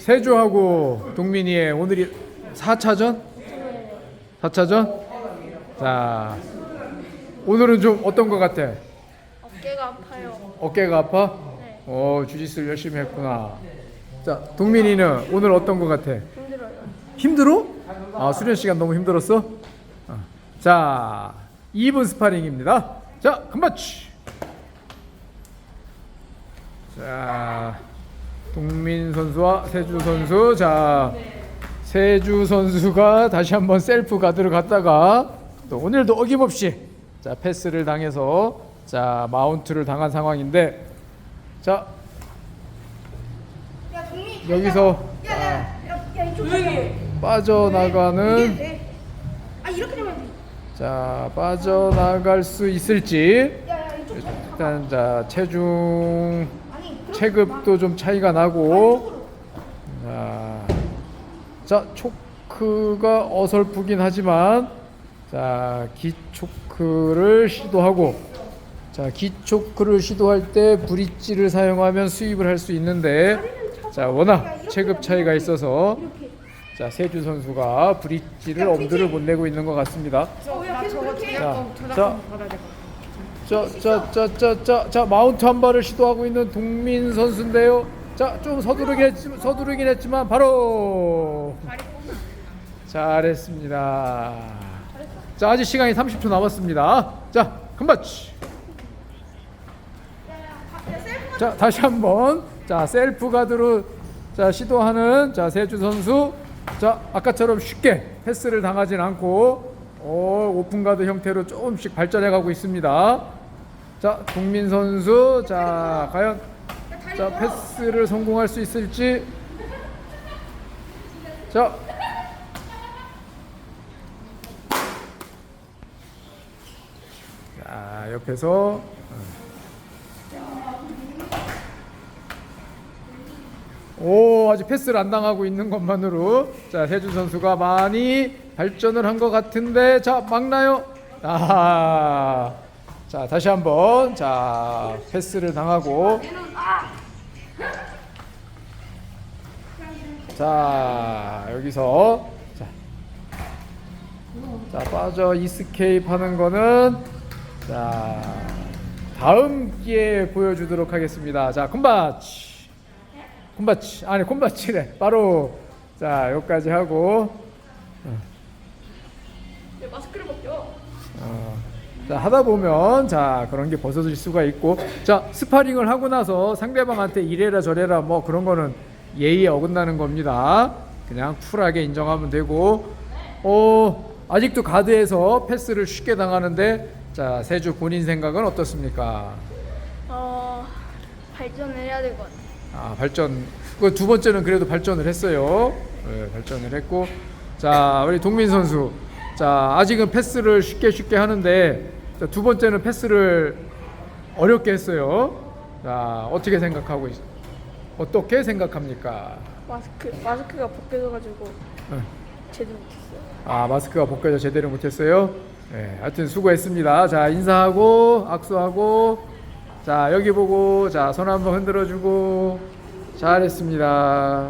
세주하고 동민이의 오늘이 4차전? 4차전? 자, 오늘은 좀 어떤 것 같아? 어깨가 아파요. 어깨가 아파? 네. 어, 주짓수 열심히 했구나. 자, 동민이는 오늘 어떤 것 같아? 힘들어요. 힘들어? 아, 수련 시간 너무 힘들었어? 어. 자, 2분 스파링입니다. 자, 금바치. 자, 동민 선수와 세주 선수. 자, 세주 선수가 다시 한번 셀프 가드를 갔다가 또 오늘도 어김없이 자 패스를 당해서 자 마운트를 당한 상황인데 자 야 동민 여기서 야 야 야 야 이쪽 조용히. 빠져나가는 돼. 아 이렇게 되면 돼. 자 빠져나갈 수 있을지 야 야 이쪽. 일단 자 체중 체급도 좀 차이가 가. 나고 이쪽으로. 자, 자 초크가 어설프긴 하지만 자 기초크를 시도하고 자 기초크를 시도할 때 브릿지를 사용하면 수입을 할 수 있는데 자 워낙 체급 차이가 있어서. 자 세주 선수가 브릿지를 엄두를 못 내고 있는 것 같습니다. 자, 자, 자, 자, 자, 자, 자, 자, 마운트 한 발을 시도하고 있는 동민 선수인데요. 자, 좀 서두르긴 했지만, 서두르긴 했지만 바로 잘했습니다. 자, 아직 시간이 30초 남았습니다. 자, 금바치. 자, 다시 한 번 자 셀프 가드로 자 시도하는 자 세주 선수. 자, 아까처럼 쉽게 패스를 당하진 않고 어, 오픈 가드 형태로 조금씩 발전해 가고 있습니다. 자, 동민 선수. 자, 과연 자 패스를 성공할 수 있을지. 자. 자, 옆에서 오 아직 패스를 안 당하고 있는 것만으로 자 세준 선수가 많이 발전을 한 것 같은데 자 막나요? 아, 자 다시 한번 자 패스를 당하고. 자 여기서 자, 자 빠져 이스케이프 하는 거는 자 다음 기회에 보여주도록 하겠습니다. 자 콤바치. 콤바치. 아니 콤바치래. 바로 자 여기까지 하고. 왜 마스크를 벗겨? 어, 자 하다 보면 자 그런 게 벗어질 수가 있고 자 스파링을 하고 나서 상대방한테 이래라 저래라 뭐 그런 거는 예의에 어긋나는 겁니다 그냥 쿨하게 인정하면 되고 어 아직도 가드에서 패스를 쉽게 당하는데 자 세주 본인 생각은 어떻습니까? 어 발전을 해야 될 것 같아. 아 발전 그 두 번째는 그래도 발전을 했어요. 네, 발전을 했고 자 우리 동민 선수 자 아직은 패스를 쉽게 쉽게 하는데 자, 두 번째는 패스를 어렵게 했어요. 자 어떻게 생각하고 있, 어떻게 생각합니까? 마스크 마스크가 벗겨져가지고 네. 제대로 못했어요. 아 마스크가 벗겨져 제대로 못했어요. 네, 하여튼 수고했습니다. 자 인사하고 악수하고 자 여기 보고 자 손 한번 흔들어 주고 잘했습니다.